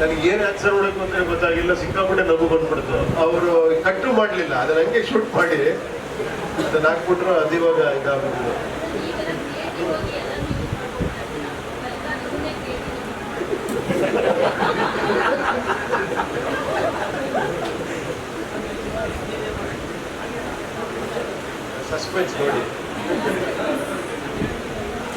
ನನಗೆ ಏನ್ ಆನ್ಸರ್ ಮಾಡಬೇಕು ಅಂತ ಗೊತ್ತಾಗಿಲ್ಲ. ಸಿಕ್ಕಾಪಟ್ಟೆ ನಗು ಬಂದ್ಬಿಡ್ತು. ಅವರು ಕಟ್ಟು ಮಾಡ್ಲಿಲ್ಲ. ಅದನ್ನ ಹಂಗೆ ಶೂಟ್ ಮಾಡಿ. ಅದನ್ನ ಹಾಕ್ಬಿಟ್ರು ಅದಿವಾಗ ಇವಾಗ That's quite good.